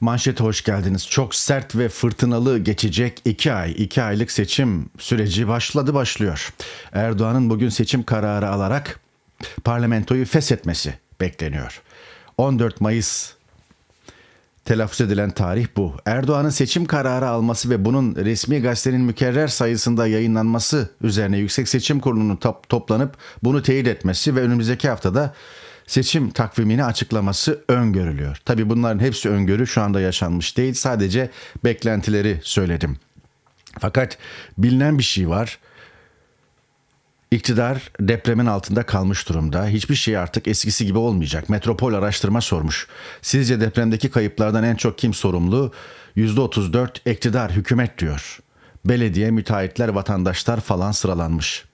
Manşete hoş geldiniz. Çok sert ve fırtınalı geçecek iki ay, iki aylık seçim süreci başladı başlıyor. Erdoğan'ın bugün seçim kararı alarak parlamentoyu feshetmesi bekleniyor. 14 Mayıs telaffuz edilen tarih bu. Erdoğan'ın seçim kararı alması ve bunun resmi gazetenin mükerrer sayısında yayınlanması üzerine Yüksek Seçim Kurulu'nun top- toplanıp bunu teyit etmesi ve önümüzdeki haftada seçim takvimini açıklaması öngörülüyor. Tabii bunların hepsi öngörü şu anda yaşanmış değil. Sadece beklentileri söyledim. Fakat bilinen bir şey var. İktidar depremin altında kalmış durumda. Hiçbir şey artık eskisi gibi olmayacak. Metropol araştırma sormuş. Sizce depremdeki kayıplardan en çok kim sorumlu? %34 iktidar, hükümet diyor. Belediye, müteahhitler, vatandaşlar falan sıralanmış.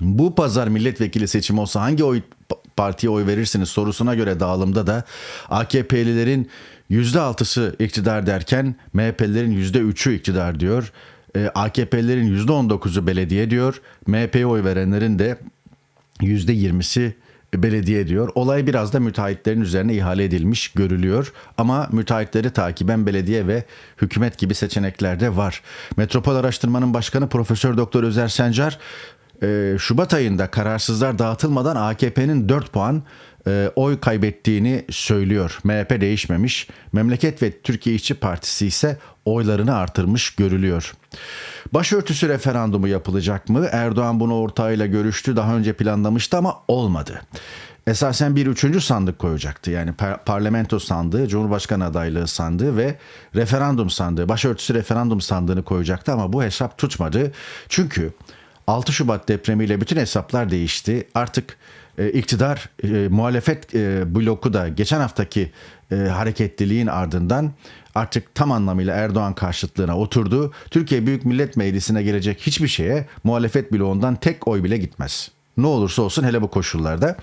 Bu pazar milletvekili seçimi olsa hangi oy partiye oy verirsiniz sorusuna göre dağılımda da AKP'lilerin %6'sı iktidar derken MHP'lilerin %3'ü iktidar diyor. E, AKP'lilerin %19'u belediye diyor. MHP'ye oy verenlerin de %20'si belediye diyor. Olay biraz da müteahhitlerin üzerine ihale edilmiş görülüyor. Ama müteahhitleri takiben belediye ve hükümet gibi seçenekler de var. Metropol Araştırma'nın başkanı Profesör Doktor Özer Sencar e, Şubat ayında kararsızlar dağıtılmadan AKP'nin 4 puan e, oy kaybettiğini söylüyor. MHP değişmemiş. Memleket ve Türkiye İşçi Partisi ise oylarını artırmış görülüyor. Başörtüsü referandumu yapılacak mı? Erdoğan bunu ortağıyla görüştü. Daha önce planlamıştı ama olmadı. Esasen bir üçüncü sandık koyacaktı. Yani par- parlamento sandığı, cumhurbaşkanı adaylığı sandığı ve referandum sandığı, başörtüsü referandum sandığını koyacaktı ama bu hesap tutmadı. Çünkü 6 Şubat depremiyle bütün hesaplar değişti. Artık e, iktidar e, muhalefet e, bloku da geçen haftaki e, hareketliliğin ardından artık tam anlamıyla Erdoğan karşıtlığına oturdu. Türkiye Büyük Millet Meclisi'ne gelecek hiçbir şeye muhalefet bloğundan tek oy bile gitmez. Ne olursa olsun hele bu koşullarda.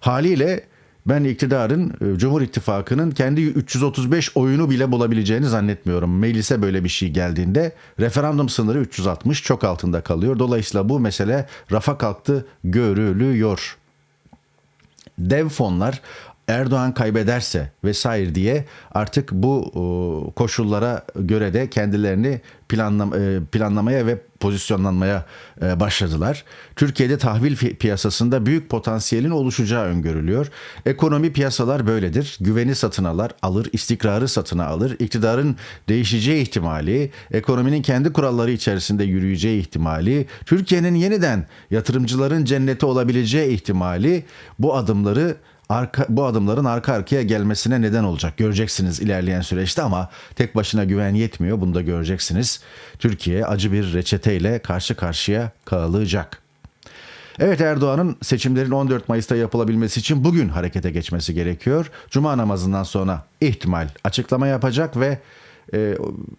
Haliyle ben iktidarın, e, Cumhur İttifakı'nın kendi 335 oyunu bile bulabileceğini zannetmiyorum. Meclise böyle bir şey geldiğinde referandum sınırı 360 çok altında kalıyor. Dolayısıyla bu mesele rafa kalktı görülüyor. Dev fonlar Erdoğan kaybederse vesaire diye artık bu e, koşullara göre de kendilerini e, planlamaya ve pozisyonlanmaya e, başladılar. Türkiye'de tahvil piyasasında büyük potansiyelin oluşacağı öngörülüyor. Ekonomi piyasalar böyledir. Güveni satın alır, alır, istikrarı satına alır. İktidarın değişeceği ihtimali, ekonominin kendi kuralları içerisinde yürüyeceği ihtimali, Türkiye'nin yeniden yatırımcıların cenneti olabileceği ihtimali bu adımları arka, bu adımların arka arkaya gelmesine neden olacak. Göreceksiniz ilerleyen süreçte ama tek başına güven yetmiyor. Bunu da göreceksiniz. Türkiye acı bir reçeteyle karşı karşıya kalacak. Evet Erdoğan'ın seçimlerin 14 Mayıs'ta yapılabilmesi için bugün harekete geçmesi gerekiyor. Cuma namazından sonra ihtimal açıklama yapacak ve e,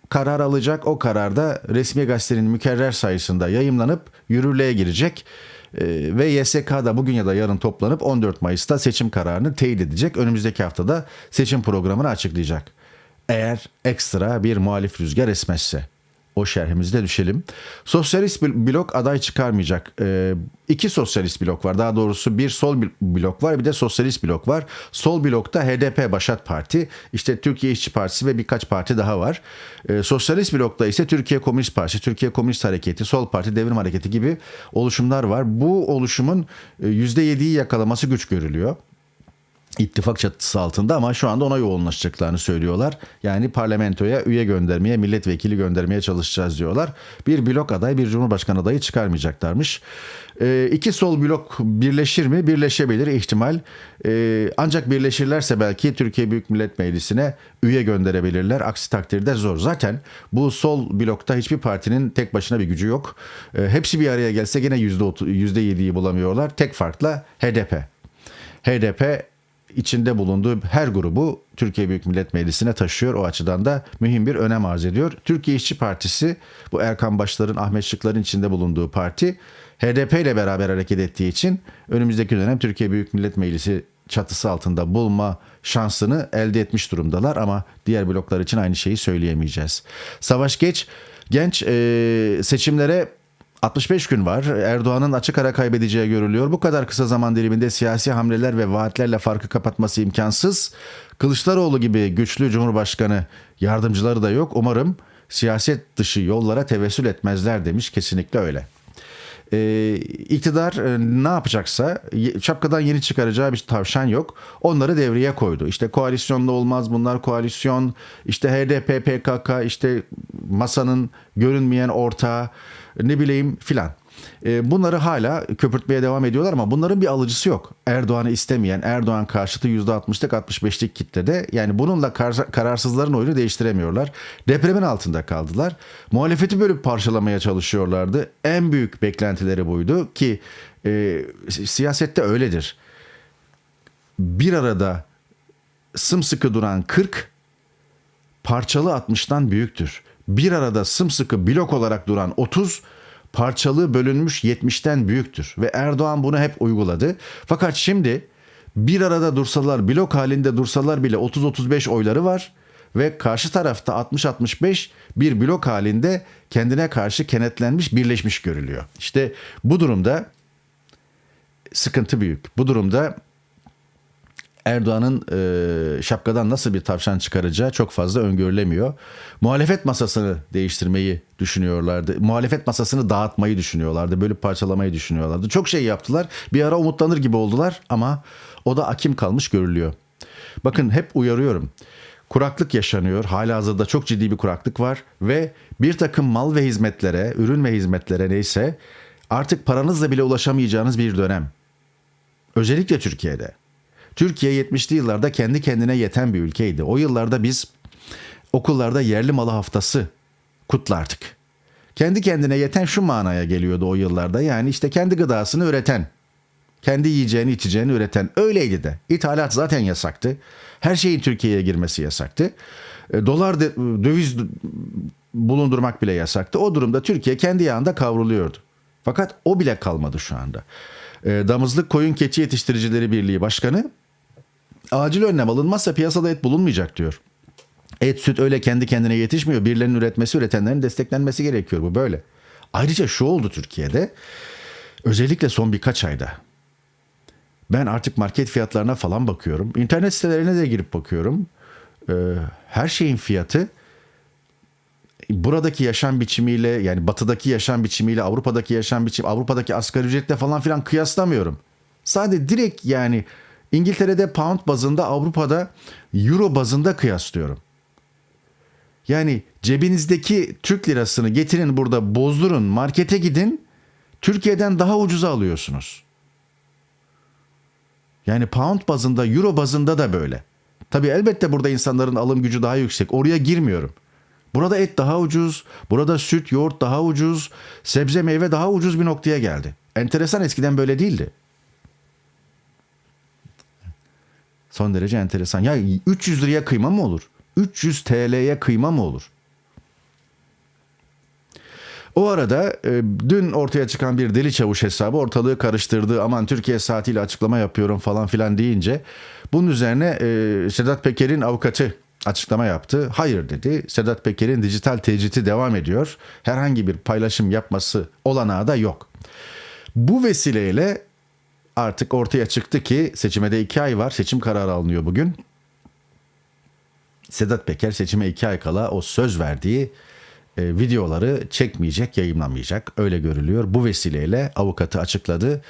karar alacak. O kararda resmi gazetenin mükerrer sayısında yayımlanıp yürürlüğe girecek. E, ve YSK da bugün ya da yarın toplanıp 14 Mayıs'ta seçim kararını teyit edecek. Önümüzdeki haftada seçim programını açıklayacak. Eğer ekstra bir muhalif rüzgar esmezse. O şerhimizde düşelim. Sosyalist blok aday çıkarmayacak. Ee, iki sosyalist blok var. Daha doğrusu bir sol blok var bir de sosyalist blok var. Sol blokta HDP Başat Parti, işte Türkiye İşçi Partisi ve birkaç parti daha var. Ee, sosyalist blokta ise Türkiye Komünist Partisi, Türkiye Komünist Hareketi, Sol Parti, Devrim Hareketi gibi oluşumlar var. Bu oluşumun %7'yi yakalaması güç görülüyor ittifak çatısı altında ama şu anda ona yoğunlaşacaklarını söylüyorlar. Yani parlamentoya üye göndermeye, milletvekili göndermeye çalışacağız diyorlar. Bir blok aday, bir cumhurbaşkanı adayı çıkarmayacaklarmış. Ee, iki sol blok birleşir mi? Birleşebilir ihtimal. Ee, ancak birleşirlerse belki Türkiye Büyük Millet Meclisi'ne üye gönderebilirler. Aksi takdirde zor. Zaten bu sol blokta hiçbir partinin tek başına bir gücü yok. Ee, hepsi bir araya gelse gene %7'yi bulamıyorlar. Tek farkla HDP. HDP içinde bulunduğu her grubu Türkiye Büyük Millet Meclisi'ne taşıyor. O açıdan da mühim bir önem arz ediyor. Türkiye İşçi Partisi bu Erkan Başlar'ın, Ahmet Şıklar'ın içinde bulunduğu parti HDP ile beraber hareket ettiği için önümüzdeki dönem Türkiye Büyük Millet Meclisi çatısı altında bulma şansını elde etmiş durumdalar ama diğer bloklar için aynı şeyi söyleyemeyeceğiz. Savaş Geç genç e, seçimlere 65 gün var. Erdoğan'ın açık ara kaybedeceği görülüyor. Bu kadar kısa zaman diliminde siyasi hamleler ve vaatlerle farkı kapatması imkansız. Kılıçdaroğlu gibi güçlü Cumhurbaşkanı yardımcıları da yok. Umarım siyaset dışı yollara tevessül etmezler demiş. Kesinlikle öyle. Ee, iktidar e, ne yapacaksa şapkadan yeni çıkaracağı bir tavşan yok. Onları devreye koydu. İşte koalisyonda olmaz bunlar koalisyon. İşte HDP, PKK, işte masanın görünmeyen ortağı ne bileyim filan. Ee, bunları hala köpürtmeye devam ediyorlar ama bunların bir alıcısı yok. Erdoğan'ı istemeyen, Erdoğan karşıtı %60'lık 65'lik kitlede yani bununla kar- kararsızların oyunu değiştiremiyorlar. Depremin altında kaldılar. Muhalefeti bölüp parçalamaya çalışıyorlardı. En büyük beklentileri buydu ki e, si- siyasette öyledir. Bir arada sımsıkı duran 40 parçalı 60'tan büyüktür. Bir arada sımsıkı blok olarak duran 30 parçalı bölünmüş 70'ten büyüktür. Ve Erdoğan bunu hep uyguladı. Fakat şimdi bir arada dursalar, blok halinde dursalar bile 30-35 oyları var. Ve karşı tarafta 60-65 bir blok halinde kendine karşı kenetlenmiş, birleşmiş görülüyor. İşte bu durumda sıkıntı büyük. Bu durumda Erdoğan'ın e, şapkadan nasıl bir tavşan çıkaracağı çok fazla öngörülemiyor. Muhalefet masasını değiştirmeyi düşünüyorlardı. Muhalefet masasını dağıtmayı düşünüyorlardı. Bölüp parçalamayı düşünüyorlardı. Çok şey yaptılar. Bir ara umutlanır gibi oldular ama o da akim kalmış görülüyor. Bakın hep uyarıyorum. Kuraklık yaşanıyor. Halihazırda çok ciddi bir kuraklık var ve bir takım mal ve hizmetlere, ürün ve hizmetlere neyse artık paranızla bile ulaşamayacağınız bir dönem. Özellikle Türkiye'de. Türkiye 70'li yıllarda kendi kendine yeten bir ülkeydi. O yıllarda biz okullarda yerli malı haftası kutlardık. Kendi kendine yeten şu manaya geliyordu o yıllarda. Yani işte kendi gıdasını üreten, kendi yiyeceğini içeceğini üreten öyleydi de. İthalat zaten yasaktı. Her şeyin Türkiye'ye girmesi yasaktı. E, Dolar döviz bulundurmak bile yasaktı. O durumda Türkiye kendi yağında kavruluyordu. Fakat o bile kalmadı şu anda. E, Damızlık Koyun Keçi Yetiştiricileri Birliği Başkanı acil önlem alınmazsa piyasada et bulunmayacak diyor. Et süt öyle kendi kendine yetişmiyor. Birilerinin üretmesi, üretenlerin desteklenmesi gerekiyor. Bu böyle. Ayrıca şu oldu Türkiye'de. Özellikle son birkaç ayda. Ben artık market fiyatlarına falan bakıyorum. İnternet sitelerine de girip bakıyorum. Ee, her şeyin fiyatı buradaki yaşam biçimiyle yani batıdaki yaşam biçimiyle Avrupa'daki yaşam biçimi Avrupa'daki asgari ücretle falan filan kıyaslamıyorum. Sadece direkt yani İngiltere'de pound bazında Avrupa'da euro bazında kıyaslıyorum. Yani cebinizdeki Türk lirasını getirin burada bozdurun markete gidin Türkiye'den daha ucuza alıyorsunuz. Yani pound bazında euro bazında da böyle. Tabii elbette burada insanların alım gücü daha yüksek. Oraya girmiyorum. Burada et daha ucuz, burada süt, yoğurt daha ucuz, sebze meyve daha ucuz bir noktaya geldi. Enteresan eskiden böyle değildi. Son derece enteresan. Ya 300 liraya kıyma mı olur? 300 TL'ye kıyma mı olur? O arada e, dün ortaya çıkan bir deli çavuş hesabı ortalığı karıştırdı. Aman Türkiye saatiyle açıklama yapıyorum falan filan deyince bunun üzerine e, Sedat Peker'in avukatı açıklama yaptı. Hayır dedi. Sedat Peker'in dijital tecriti devam ediyor. Herhangi bir paylaşım yapması olanağı da yok. Bu vesileyle artık ortaya çıktı ki seçime de iki ay var. Seçim kararı alınıyor bugün. Sedat Peker seçime iki ay kala o söz verdiği e, videoları çekmeyecek, yayınlamayacak. Öyle görülüyor. Bu vesileyle avukatı açıkladı.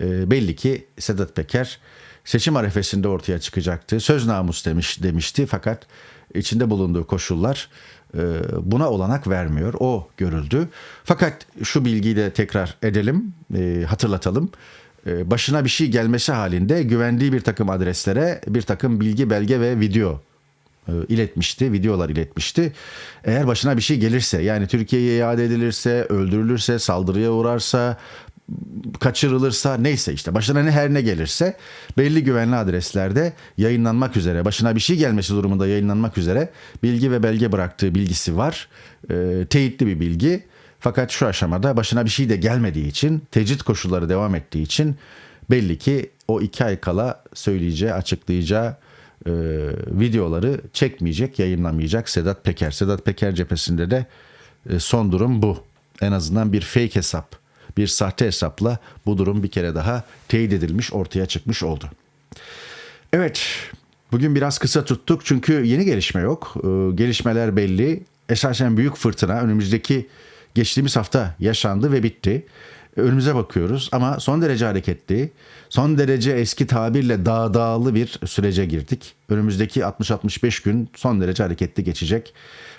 E, belli ki Sedat Peker seçim arefesinde ortaya çıkacaktı. Söz namus demiş demişti fakat içinde bulunduğu koşullar e, buna olanak vermiyor. O görüldü. Fakat şu bilgiyi de tekrar edelim, e, hatırlatalım. E, başına bir şey gelmesi halinde güvendiği bir takım adreslere bir takım bilgi, belge ve video e, iletmişti, videolar iletmişti. Eğer başına bir şey gelirse yani Türkiye'ye iade edilirse, öldürülürse, saldırıya uğrarsa, kaçırılırsa neyse işte başına ne her ne gelirse belli güvenli adreslerde yayınlanmak üzere başına bir şey gelmesi durumunda yayınlanmak üzere bilgi ve belge bıraktığı bilgisi var. E, teyitli bir bilgi. Fakat şu aşamada başına bir şey de gelmediği için tecrit koşulları devam ettiği için belli ki o iki ay kala söyleyeceği, açıklayacağı e, videoları çekmeyecek, yayınlamayacak Sedat Peker. Sedat Peker cephesinde de e, son durum bu. En azından bir fake hesap bir sahte hesapla bu durum bir kere daha teyit edilmiş, ortaya çıkmış oldu. Evet, bugün biraz kısa tuttuk çünkü yeni gelişme yok. Ee, gelişmeler belli. Esasen büyük fırtına önümüzdeki geçtiğimiz hafta yaşandı ve bitti. Önümüze bakıyoruz ama son derece hareketli, son derece eski tabirle dağ dağlı bir sürece girdik. Önümüzdeki 60-65 gün son derece hareketli geçecek.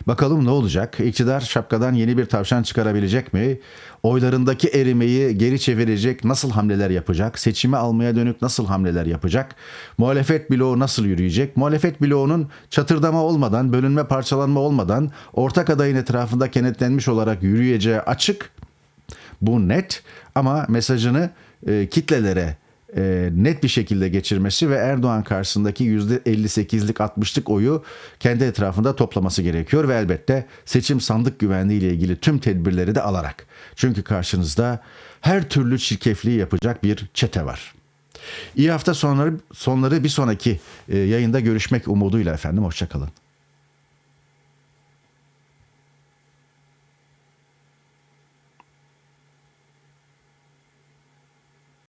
Bakalım ne olacak? İktidar şapkadan yeni bir tavşan çıkarabilecek mi? Oylarındaki erimeyi geri çevirecek nasıl hamleler yapacak? Seçimi almaya dönük nasıl hamleler yapacak? Muhalefet bloğu nasıl yürüyecek? Muhalefet bloğunun çatırdama olmadan, bölünme parçalanma olmadan ortak adayın etrafında kenetlenmiş olarak yürüyeceği açık. Bu net ama mesajını e, kitlelere e, net bir şekilde geçirmesi ve Erdoğan karşısındaki %58'lik 60'lık oyu kendi etrafında toplaması gerekiyor ve elbette seçim sandık güvenliği ile ilgili tüm tedbirleri de alarak. Çünkü karşınızda her türlü çirkefliği yapacak bir çete var. İyi hafta sonları sonları bir sonraki e, yayında görüşmek umuduyla efendim hoşçakalın.